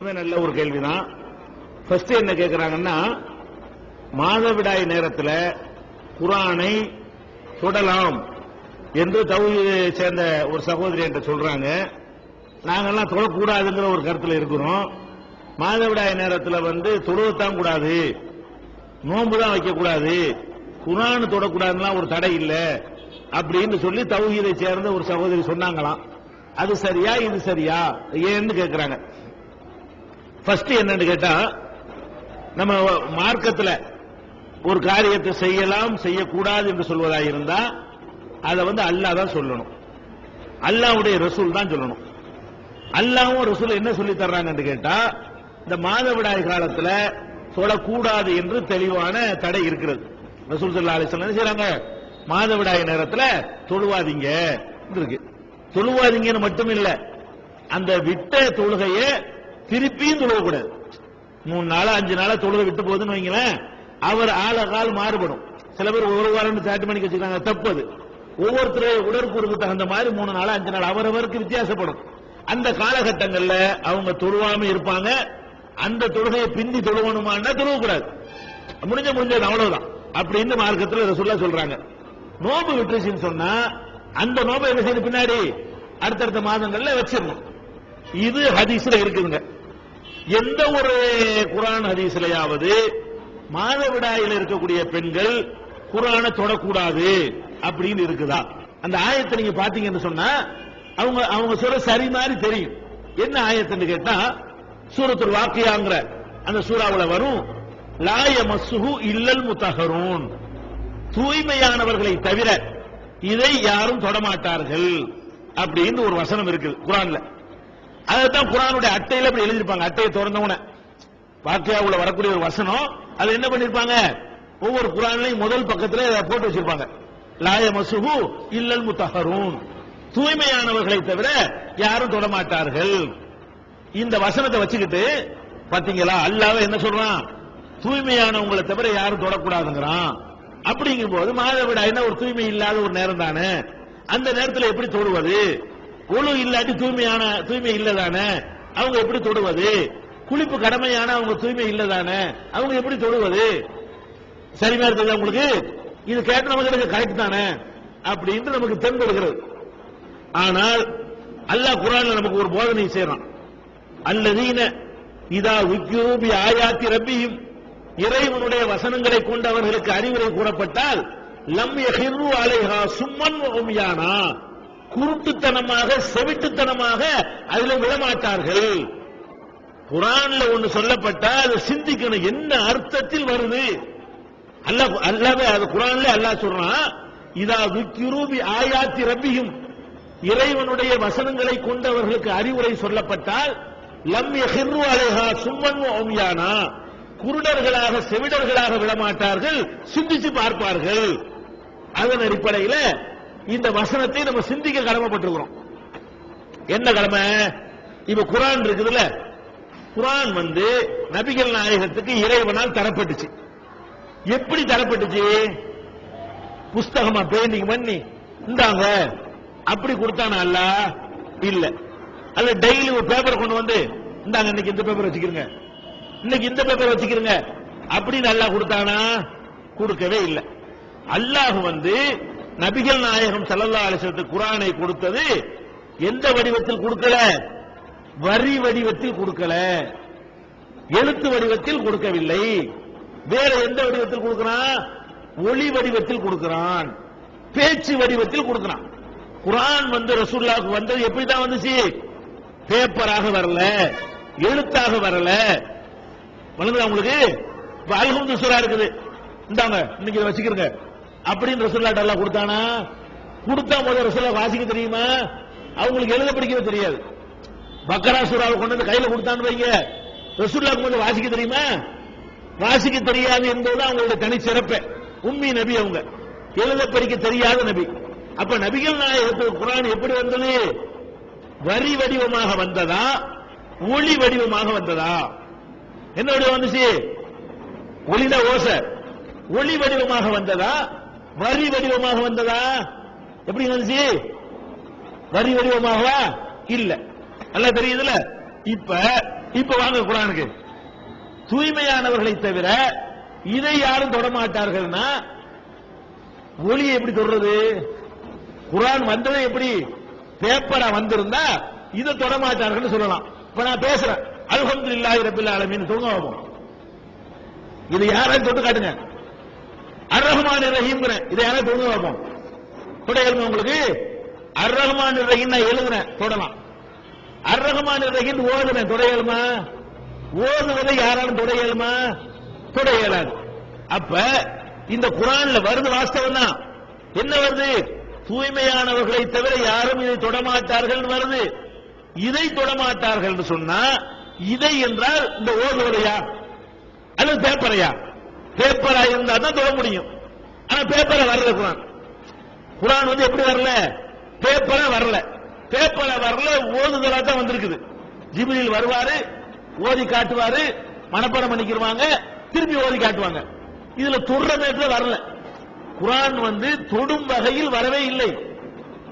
நல்ல ஒரு கேள்விதான். ஃபர்ஸ்ட் என்ன கேட்கிறாங்கன்னா மாதவிடாய் நேரத்தில் குரானை தொடலாம் என்று தௌஹீதை சேர்ந்த ஒரு சகோதரி என்று சொல்றாங்க. நாங்கெல்லாம் தொடக்கூடாதுங்கிற ஒரு கருத்தில் இருக்கிறோம். மாதவிடாய் நேரத்தில் வந்து தொழுவத்தான் கூடாது. நோன்பு தான் வைக்கக்கூடாது. குரான் தொடக்கூடாதுலாம் ஒரு தடை இல்லை அப்படின்னு சொல்லி தவுகீதை சேர்ந்த ஒரு சகோதரி சொன்னாங்களாம். அது சரியா இது சரியா? ஏன்னு கேட்கிறாங்க ஃபர்ஸ்ட் என்னன்னு கேட்டா நம்ம மார்க்கத்தில் ஒரு காரியத்தை செய்யலாம் செய்யக்கூடாது என்று சொல்வதாக இருந்தா அதை வந்து அல்லாஹ் தான் சொல்லணும். அல்லாஹ்வுடைய ரசூல் தான் சொல்லணும். அல்லாவும் ரசூல் என்ன சொல்லி தர்றாங்கன்னு கேட்டா இந்த மாதவிடாய் காலத்தில் சொல்லக்கூடாது என்று தெளிவான தடை இருக்கிறது. ரசூல் சல்லா அலைஹி என்ன செய்றாங்க? மாதவிடாய் நேரத்தில் தொழுவாதீங்க. இருக்கு. தொழுவாதீங்கன்னு மட்டும் இல்ல அந்த விட்ட தொழுகையை திருப்பியும் தொழுவக்கூடாது மூணு நாளா அஞ்சு நாளா தொழுகை விட்டு போகுதுன்னு வைங்களேன் அவர் ஆளகால் மாறுபடும். சில பேர் ஒரு வாரம் சாட்டு மணிக்கு வச்சுக்கிறாங்க தப்பு அது. ஒவ்வொருத்தருடைய உடற்கூறுக்கு தகுந்த மாதிரி மூணு நாள் அஞ்சு நாள் அவரவருக்கு வித்தியாசப்படும். அந்த காலகட்டங்கள்ல அவங்க தொழுவாம இருப்பாங்க. அந்த தொழுகையை பிந்தி தொழுவணுமான்னா தொழுவக்கூடாது முடிஞ்ச முடிஞ்சது அவ்வளவுதான். அப்படின்னு மார்க்கத்தில் ரசூல்லா சொல்றாங்க. நோம்பு விட்டுருச்சுன்னு சொன்னா அந்த நோம்பை என்ன செய்து பின்னாடி? அடுத்தடுத்த மாதங்கள்ல வச்சிடணும். இது ஹதீஸ்ல இருக்குதுங்க. எந்த ஒரு குரான் ஹதீஸ்லயாவது மாதவிடாயில இருக்கக்கூடிய பெண்கள் குரானை தொடக்கூடாது அப்படின்னு இருக்குதா? அந்த ஆயத்தை நீங்க பாத்தீங்கன்னு சொன்னா அவங்க அவங்க சொல்ற சரி மாதிரி தெரியும். என்ன ஆயத்துன்னு கேட்டா சூரத்துல் வாக்கியாங்கிற அந்த சூறாவில் வரும் லாய மசுகு இல்லல் முத்தகரும் தூய்மையானவர்களை தவிர இதை யாரும் தொடமாட்டார்கள் அப்படின்னு ஒரு வசனம் இருக்குது குரான்ல. அதைத்தான் குரானுடைய அட்டையில இப்படி எழுதியிருப்பாங்க. அட்டையை திறந்தவன உள்ள வரக்கூடிய ஒரு வசனம் அது என்ன பண்ணிருப்பாங்க ஒவ்வொரு குரான்லையும் முதல் பக்கத்துல அதை போட்டு வச்சிருப்பாங்க. லாய மசுகு இல்லல் முத்தஹரூன். தூய்மையானவர்களை தவிர யாரும் தொடமாட்டார்கள். இந்த வசனத்தை வச்சுக்கிட்டு பாத்தீங்களா? அல்லாவே என்ன சொல்றான்? தூய்மையானவங்களை தவிர யாரும் தொடக்கூடாதுங்கிறான். அப்படிங்கும் போது மாதவிடாய்னா ஒரு தூய்மை இல்லாத ஒரு நேரம் தானே? அந்த நேரத்தில் எப்படி தொடுவது ஒழு இல்லாட்டி தூய்மையான தூய்மை இல்லதானே? அவங்க எப்படி தொடுவது? குளிப்பு கடமையான அவங்க தூய்மை இல்லதானே? அவங்க எப்படி தொடுவது? சரிமா இருக்குது உங்களுக்கு? இது கேட்டு நமக்கு கரெக்ட் தானே? அப்படின்ட்டு நமக்கு தென்படுகிறது ஆனால் அல்லாஹ் குரான் நமக்கு ஒரு போதனை செய்யறான் அல்லதீன இதா விக்யூபி ஆயாத்தி ரப்பியும் இறைவனுடைய வசனங்களை கொண்டு அவர்களுக்கு அறிவுரை கூறப்பட்டால் லம் எஹிர்ரு அலைஹா சும்மன் உமியானா. குருட்டுத்தனமாக செவிட்டுத்தனமாக அதில் விடமாட்டார்கள் குரான்ல ஒன்று சொல்லப்பட்டா அதை சிந்திக்கணும். என்ன அர்த்தத்தில் வருது? அல்ல அல்லாவே அது குரான்ல அல்லாஹ் சொல்றான் இதா விக்கிரூபி ஆயாத்தி ரப்பியும் இறைவனுடைய வசனங்களை கொண்டவர்களுக்கு அறிவுரை சொல்லப்பட்டால் லம் எஹிர்ரு அழகா சும்மன் ஓமியானா குருடர்களாக செவிடர்களாக விடமாட்டார்கள் சிந்திச்சு பார்ப்பார்கள். அதன் அடிப்படையில் இந்த வசனத்தை நம்ம சிந்திக்க கடமைப்பட்டிருக்கிறோம். என்ன கடமை? இப்ப குரான் இருக்குதுல்ல? குரான் வந்து நபிகள் நாயகத்துக்கு இறைவனால் தரப்பட்டுச்சு. எப்படி தரப்பட்டுச்சு? புஸ்தகமா பெயிண்டிங் பண்ணி இந்தாங்க. அப்படி கொடுத்தானா அல்ல? இல்ல. அல்ல டெய்லி ஒரு பேப்பர் கொண்டு வந்து இந்தாங்க இன்னைக்கு இந்த பேப்பர் வச்சுக்கிறங்க இன்னைக்கு இந்த பேப்பர் வச்சுக்கிறங்க அப்படின்னு அல்லாஹ் கொடுத்தானா? கொடுக்கவே இல்லை. அல்லாஹ் வந்து நபிகள் நாயகம் சல்லல்லா அலிசத்துக்கு குரானை கொடுத்தது எந்த வடிவத்தில் கொடுக்கல? வரி வடிவத்தில் கொடுக்கல. எழுத்து வடிவத்தில் கொடுக்கவில்லை. வேற எந்த வடிவத்தில் கொடுக்கிறான்? ஒளி வடிவத்தில் கொடுக்கிறான். பேச்சு வடிவத்தில் கொடுக்கிறான். குரான் வந்து ரசூல்லாவுக்கு வந்தது எப்படிதான் வந்துச்சு? பேப்பராக வரல எழுத்தாக வரல. வளர்ந்து உங்களுக்கு? அல்ஹம்து சூரா இருக்குது. இந்தாங்க இன்னைக்கு இதை வச்சுக்கிறங்க அப்படின்னு ரசூல்லாட்ட எல்லாம் கொடுத்தானா? கொடுத்தா முதல் ரசூல்லா வாசிக்க தெரியுமா? அவங்களுக்கு எழுத படிக்கவே தெரியாது. பக்கரா சூறாவை கொண்டு வந்து கையில கொடுத்தான்னு வைங்க. ரசூல்லாவுக்கு வந்து வாசிக்க தெரியுமா? வாசிக்க தெரியாது என்பது அவங்களுடைய தனிச்சிறப்பு உம்மி நபி அவங்க. எழுத படிக்க தெரியாத நபி. அப்ப நபிகள் நாயகத்துக்கு குரான் எப்படி வந்தது? வரி வடிவமாக வந்ததா? ஒளி வடிவமாக வந்ததா? என்ன வடிவம் வந்துச்சு? ஒளிதான் ஓசை. ஒளி வடிவமாக வந்ததா? வரி வடிவமாக வந்ததா? எப்படி வந்துச்சு? வரி வடிவமாகவா? இல்ல. நல்லா தெரியுதுல இப்ப இப்ப வாங்க குரானுக்கு. தூய்மையானவர்களை தவிர இதை யாரும் தொடமாட்டார்கள்னா ஒளியை எப்படி தொடர்றது குரான் வந்தது எப்படி? பேப்பரா வந்திருந்தா இதை தொடமாட்டார்கள் சொல்லலாம். இப்ப நான் பேசுறேன். அல்ஹம்துலில்லாஹி ரபில் ஆலமீன். தொங்க இது யாரையும் தொட்டு காட்டுங்க. அர் ரஹ்மான் ரஹீம்ங்கிறேன் இதை யாரையும் தொங்க பார்ப்போம் தொட எழுங்க உங்களுக்கு. அர் ரஹ்மான் ரஹீம் நான் எழுதுறேன். தொடலாம். அர் ரஹ்மான் ரஹீம் ஓதுறேன். தொட எழுமா ஓதுவதை யாராலும் தொட இயலுமா தொட இயலாது அப்ப இந்த குரான்ல வருது வாஸ்தவம் தான் என்ன வருது? தூய்மையானவர்களை தவிர யாரும் இதை தொடமாட்டார்கள் வருது. இதை தொடமாட்டார்கள் சொன்னா இதை என்றால் இந்த ஓதுவதையா? அல்லது பேப்பரையா? பேப்பரா இருந்தா தான் தொட முடியும். ஆனா பேப்பரை வரல குரான். குரான் வந்து எப்படி வரல? பேப்பரா வரல. பேப்பரை வரல ஓதுதலா தான் வந்திருக்குது. ஜிபிலில் வருவாரு ஓதி காட்டுவாரு மனப்பாடம் பண்ணிக்கிருவாங்க திருப்பி ஓதி காட்டுவாங்க. இதுல தொடுற வரல. குரான் வந்து தொடும் வகையில் வரவே இல்லை.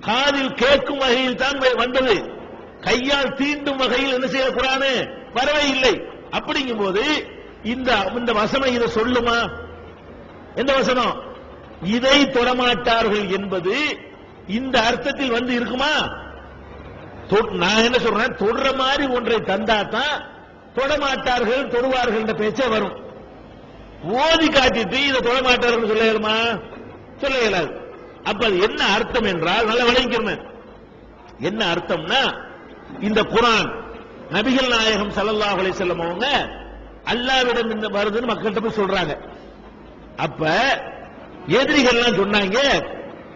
காதில் கேட்கும் வகையில் தான் வந்தது. கையால் தீண்டும் வகையில் என்ன செய்ய குரானு? வரவே இல்லை. அப்படிங்கும் போது இந்த இந்த வசனம் இதை சொல்லுமா? எந்த வசனம்? இதை தொடமாட்டார்கள் என்பது இந்த அர்த்தத்தில் வந்து இருக்குமா? நான் என்ன சொல்றேன்? தொடுற மாதிரி ஒன்றை தந்தா தான் தொடமாட்டார்கள் தொடுவார்கள் என்ற பேச்சே வரும். ஓதி காட்டிட்டு இதை தொடமாட்டார்கள் சொல்ல இயலுமா சொல்ல இயலாது அப்ப அது என்ன அர்த்தம் என்றால் நல்லா விளங்கிக்கிறேன் என்ன அர்த்தம்னா இந்த குரான் நபிகள் நாயகம் ஸல்லல்லாஹு அலைஹி அவங்க அல்லாவிடம் இந்த வருதுன்னு மக்கள்கிட்ட போய் சொல்றாங்க. அப்ப எதிரிகள்லாம் சொன்னாங்க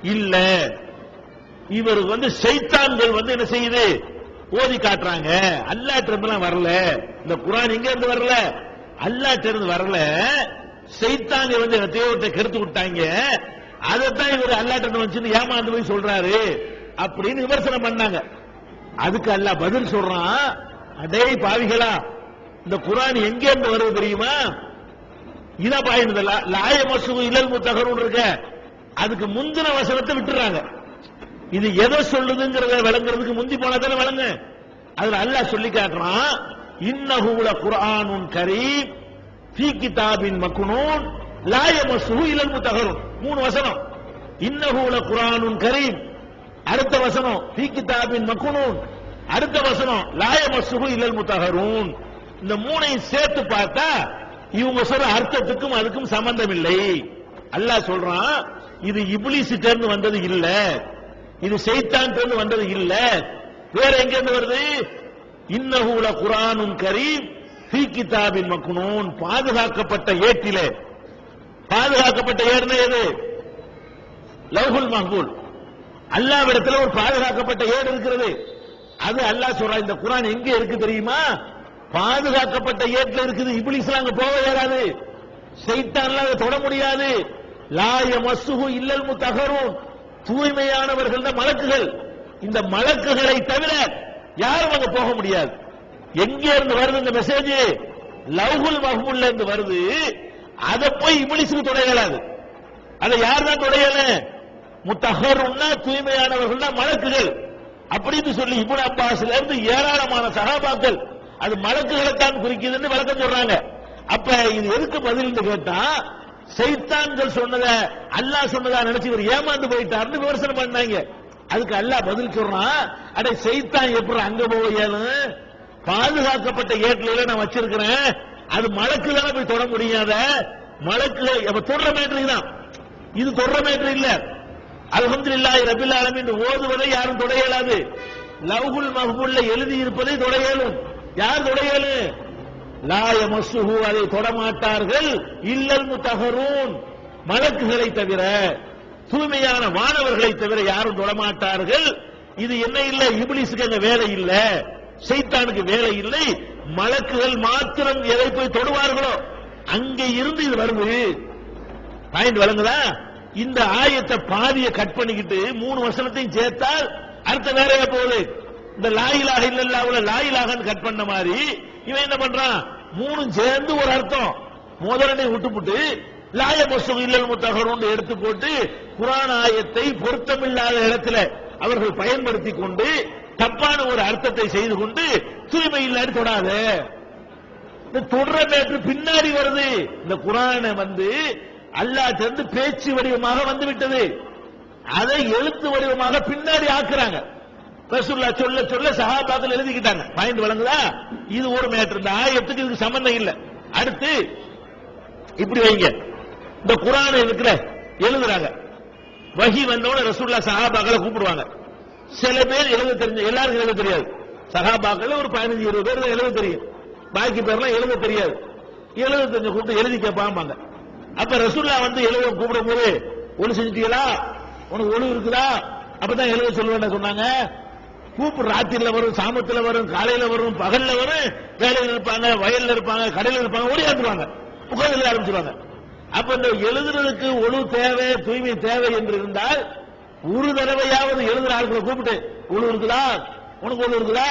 இல்ல இவருக்கு வந்து சைத்தான்கள் வந்து என்ன செய்யுது? ஓதி காட்டுறாங்க. அல்லாட்ட இருந்தெல்லாம் வரல. இந்த குரான் எங்க இருந்து வரல. அல்லாட்ட இருந்து வரல. சைத்தாங்க வந்து தேவத்தை கெடுத்து விட்டாங்க. அதைத்தான் இவர் அல்லாட்ட இருந்து ஏமாந்து போய் சொல்றாரு. அப்படின்னு விமர்சனம் பண்ணாங்க. அதுக்கு அல்லா பதில் சொல்றான். அடே பாவிகளா இந்த குரான் எங்க இருந்து வருது தெரியுமா? இதான் பாயினது லாய மசூ இல்லல் முத்தகரும் இருக்க. அதுக்கு முந்தின வசனத்தை விட்டுறாங்க. இது எதை சொல்லுதுங்கிறத விளங்குறதுக்கு முந்தி போனா தானே விளங்க. அதுல அல்லாஹ் சொல்லி காட்டுறான் இன்னஹூல குரானுன் கரீம் ஃபீ கிதாபின் மக்குனூன் லாய மசூ இல்லல் முத்தகரும். மூணு வசனம். இன்னஹூல குரானுன் கரீம். அடுத்த வசனம் ஃபீ கிதாபின் மக்குனூன் அடுத்த வசனம் லாய மசூ இல்லல் முத்தஹருன் இந்த மூணையும் சேர்த்து பார்த்தா இவங்க சொல்ற அர்த்தத்துக்கும் அதுக்கும் சம்பந்தம் இல்லை அல்லாஹ் சொல்றான் இது இப்லீஸ்கிட்ட இருந்து வந்தது இல்ல. இது செய்தான் இருந்து வந்தது இல்ல. வேற எங்க இருந்து வருது இன்னஹூல குரானும் கரீம் ஃபீ கிதாபின் மக்னூன். பாதுகாக்கப்பட்ட ஏட்டிலே. பாதுகாக்கப்பட்ட ஏடுனா எது? லவ்ஹுல் மஹ்பூல். அல்லாவிடத்துல ஒரு பாதுகாக்கப்பட்ட ஏடு இருக்கிறது. அது அல்லாஹ் சொல்றான் இந்த குரான் எங்க இருக்கு தெரியுமா? பாதுகாக்கப்பட்ட ஏட்டுல இருக்குது. இப்லீஸ்லாம் அங்க போக இயலாது செய்தான் அதை தொட முடியாது. லாய மசுகு இல்லல் முத்தகரும் தூய்மையானவர்கள் தான் மலக்குகள். இந்த மலக்குகளை தவிர யாரும் அங்க போக முடியாது. எங்கே இருந்து வருது இந்த மெசேஜ் லவ்ஹுல் மஹ்பூல்ல இருந்து வருது. அதை போய் இபிலிசுக்கு தொட இயலாது. அதை யார் தான் தொடையல முத்தகருன்னா தூய்மையானவர்கள் தான் மலக்குகள். அப்படின்னு சொல்லி இப்னு அப்பாஸ்ல இருந்து ஏராளமான சகாபாக்கள் அது மலக்குகளைத்தான் குறிக்குதுன்னு விளக்கம் சொல்றாங்க. அப்ப இது எதுக்கு பதில் கேட்டா சைத்தான்கள் சொன்னத அல்லாஹ் சொன்னதா நினைச்சு இவர் ஏமாந்து போயிட்டாருன்னு விமர்சனம் பண்ணாங்க. அதுக்கு அல்லாஹ் பதில் சொல்றான் அடே சைத்தான் எப்படி அங்க போயலும் பாதுகாக்கப்பட்ட ஏட்டில நான் வச்சிருக்கிறேன். அது மலக்கு தானே போய் தொட முடியாத? மலக்குகள் அப்ப தொடர மேட்ரு தான் இது தொடர மேட்ரு இல்ல. அல்ஹம்துலில்லாஹி ரபில் ஆலமின் ஓதுவதை யாரும் தொட இயலாது. லவ்குல் மஹ்பூல்ல எழுதி இருப்பதை தொட இயலும். யார் உடையது லாய லா அதை தொடமாட்டார்கள். இல்லல் முத்தகரூன் மலக்குகளை தவிர தூய்மையான மாணவர்களை தவிர யாரும் தொடமாட்டார்கள். இது என்ன இல்ல? இப்லீஸுக்கு அங்க வேலை இல்ல. சைத்தானுக்கு வேலை இல்லை. மலக்குகள் மாத்திரம் எதை போய் தொடுவார்களோ அங்கே இருந்து இது வருது. பாயிண்ட் வழங்குதா இந்த ஆயத்தை பாதிய கட் பண்ணிக்கிட்டு மூணு வசனத்தையும் சேர்த்தால் அர்த்தம் வேறையா போகுது? இந்த லாயிலாக இல்லல்லாவுல லாயிலாகன்னு கட் பண்ண மாதிரி இவன் என்ன பண்றான்? மூணும் சேர்ந்து ஒரு அர்த்தம். முதலனை விட்டுப்புட்டு லாய மசூம் இல்லல் முத்தகரும் எடுத்து போட்டு குரான் ஆயத்தை பொருத்தமில்லாத இடத்துல அவர்கள் பயன்படுத்தி கொண்டு தப்பான ஒரு அர்த்தத்தை செய்து கொண்டு தூய்மை இல்லாடி தொடாத. இந்த தொடர மேற்று பின்னாடி வருது. இந்த குரானை வந்து அல்லாஹ் இருந்து பேச்சு வடிவமாக வந்து விட்டது. அதை எழுத்து வடிவமாக பின்னாடி ஆக்குறாங்க. ரசூல்லா சொல்ல சொல்ல சஹாபாக்கள் எழுதிக்கிட்டாங்க. பாயிண்ட் வழங்குதா? இது ஒரு மேட்டர் இந்த ஆயத்துக்கு இதுக்கு சம்பந்தம் இல்ல. அடுத்து இப்படி வைங்க. இந்த குரான் இருக்கிற எழுதுறாங்க. வகி வந்தவன ரசூல்லா சஹாபாக்களை கூப்பிடுவாங்க. சில பேர் எழுத தெரிஞ்ச எல்லாருக்கும் எழுத தெரியாது. சஹாபாக்கள் ஒரு பதினஞ்சு இருபது பேர் தான் எழுத தெரியும். பாக்கி பேர்லாம் எழுத தெரியாது. எழுத தெரிஞ்ச கூப்பிட்டு எழுதி கேட்பாங்க அப்ப ரசூல்லா வந்து எழுத கூப்பிடும் போது ஒளி செஞ்சுட்டீங்களா உனக்கு ஒளி இருக்குதா? அப்பதான் எழுத சொல்லுவேன் சொன்னாங்க. கூப்பிடு ராத்திரில வரும் சாமத்துல வரும் காலையில வரும் பகல்ல வரும் வேலையில் இருப்பாங்க வயல்ல இருப்பாங்க கடையில இருப்பாங்க ஓடியாந்துருவாங்க. உட்கார்ந்து எழுத ஆரம்பிச்சிருவாங்க. அப்ப இந்த எழுதுறதுக்கு ஒழு தேவை தூய்மை தேவை என்று இருந்தால் ஒரு தடவையாவது எழுதுற ஆட்களை கூப்பிட்டு ஒழு இருக்குதா? உனக்கு ஒழு இருக்குதா?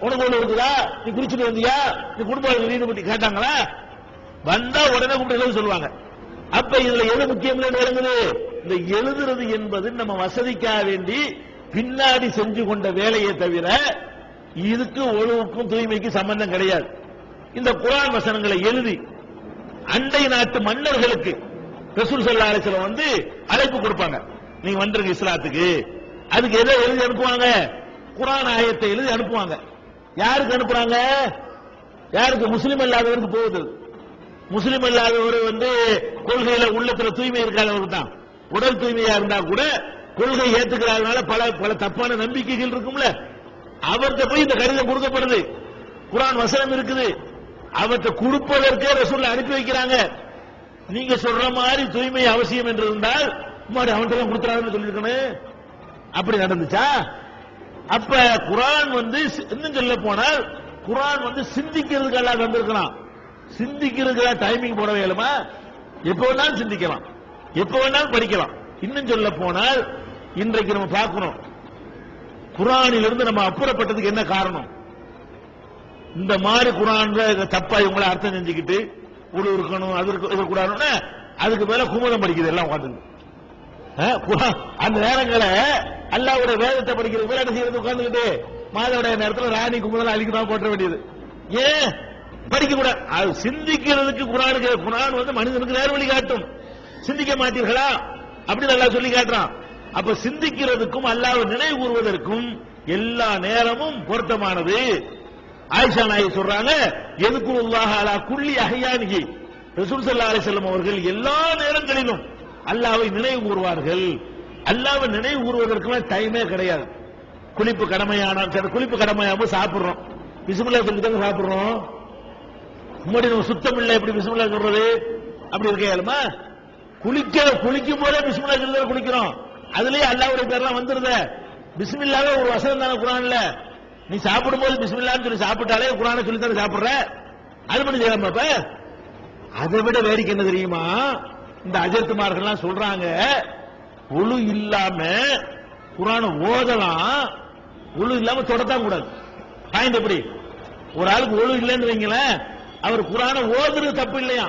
உனக்கு ஒழு இருக்குதா? நீ குடிச்சிட்டு வந்தியா? நீ குடும்ப வீடு பற்றி கேட்டாங்களா? வந்தா உடனே கூப்பிட்டு சொல்லுவாங்க. அப்ப இதுல எது முக்கியம் விளங்குது இந்த எழுதுறது என்பது நம்ம வசதிக்காக வேண்டி பின்னாடி செஞ்சு கொண்ட வேலையை தவிர இதுக்கு ஒழுவுக்கும் தூய்மைக்கு சம்பந்தம் கிடையாது. இந்த குரான் வசனங்களை எழுதி அண்டை நாட்டு மன்னர்களுக்கு ரசூல் சல்லா அலிஸ்லாம் வந்து அழைப்பு கொடுப்பாங்க. நீங்க வந்துருங்க இஸ்லாத்துக்கு. அதுக்கு எதை எழுதி அனுப்புவாங்க? குரான் ஆயத்தை எழுதி அனுப்புவாங்க. யாருக்கு அனுப்புறாங்க? யாருக்கு? முஸ்லீம் அல்லாதவருக்கு போகுது. முஸ்லீம் அல்லாதவர் வந்து கொள்கையில உள்ளத்துல தூய்மை இருக்காதவர் தான் உடல் தூய்மையா இருந்தா கூட கொள்கை ஏத்துக்கிறதுனால பல பல தப்பான நம்பிக்கைகள் இருக்கும்ல. அவர்கிட்ட போய் இந்த கடிதம் கொடுக்கப்படுது. குரான் வசனம் இருக்குது. அவற்றை கொடுப்பதற்கே ரசூல்ல அனுப்பி வைக்கிறாங்க. நீங்க சொல்ற மாதிரி தூய்மை அவசியம் என்று இருந்தால் முன்னாடி அவன்கிட்ட கொடுத்துறாங்கன்னு சொல்லியிருக்கணும். அப்படி நடந்துச்சா? அப்ப குரான் வந்து சி- இன்னும் சொல்ல போனால் குரான் வந்து சிந்திக்கிறதுக்கு எல்லாம் வந்திருக்கலாம் சிந்திக்கிறதுக்கு டைமிங் போட வேலுமா எப்ப வேணாலும் சிந்திக்கலாம். எப்ப வேணாலும் படிக்கலாம். இன்னும் சொல்ல போனால் இன்றைக்கு நம்ம பார்க்கிறோம் குரானிலிருந்து நம்ம அப்புறப்பட்டதுக்கு என்ன காரணம்? இந்த மாதிரி குரான் தப்பா இவங்களை அர்த்தம் செஞ்சுக்கிட்டு உழு இருக்கணும் அது இருக்க- இது அதுக்கு மேல குமுதம் படிக்குது எல்லாம் உட்காந்து அந்த நேரங்களை அல்லாவுடைய வேதத்தை படிக்கிறது மேல என்ன செய்யறது? உட்காந்துக்கிட்டு மாதவுடைய நேரத்தில் ராணி குமுதம் அழிக்கதான் போட்ட வேண்டியது. ஏன்? படிக்க கூடாது. அது சிந்திக்கிறதுக்கு குரானுக்கு குரான் வந்து மனிதனுக்கு நேர் வழி காட்டும். சிந்திக்க மாட்டீர்களா? அப்படி நல்லா சொல்லி காட்டுறான். அப்ப சிந்திக்கிறதுக்கும் அல்லாவை நினைவு கூறுவதற்கும் எல்லா நேரமும் பொருத்தமானது. ஆயிஷா நாயகி சொல்றாங்க எதுக்குள்ளாக அலா குள்ளி அகையானிகி ரசூல் சல்லா அலிசல்லம் அவர்கள் எல்லா நேரங்களிலும் அல்லாவை நினைவு கூறுவார்கள். அல்லாவை நினைவு கூறுவதற்குலாம் டைமே கிடையாது. குளிப்பு கடமையான குளிப்பு கடமையாம சாப்பிடுறோம். பிசுமில்லா சொல்லி தாங்க சாப்பிடுறோம்? முன்னாடி நம்ம சுத்தம் இல்லை எப்படி பிஸ்மில்லா சொல்றது? அப்படி இருக்க குளிக்க குளிக்கும் போதே பிஸ்மில்லா சொல்லி குளிக்கிறோம். அதுலயே அல்லாவுடைய பேர்லாம் வந்துருது. பிஸ்மில்லாவே ஒரு வசனம் தானே குரான்ல? நீ சாப்பிடும் போது பிஸ்மில்லான்னு சொல்லி சாப்பிட்டாலே குரானை சொல்லி தானே சாப்பிடுற? அது பண்ணி செய்யாம இப்ப அதை விட வேடிக்கை என்ன தெரியுமா? இந்த அஜர்த்துமார்கள்லாம் சொல்றாங்க ஒழு இல்லாம குரான ஓதலாம் ஒழு இல்லாம தொடத்தான் கூடாது. பாயிண்ட் எப்படி? ஒரு ஆளுக்கு ஒழு இல்லைன்னு வைங்களேன் அவர் குரானை ஓதுறது தப்பு இல்லையா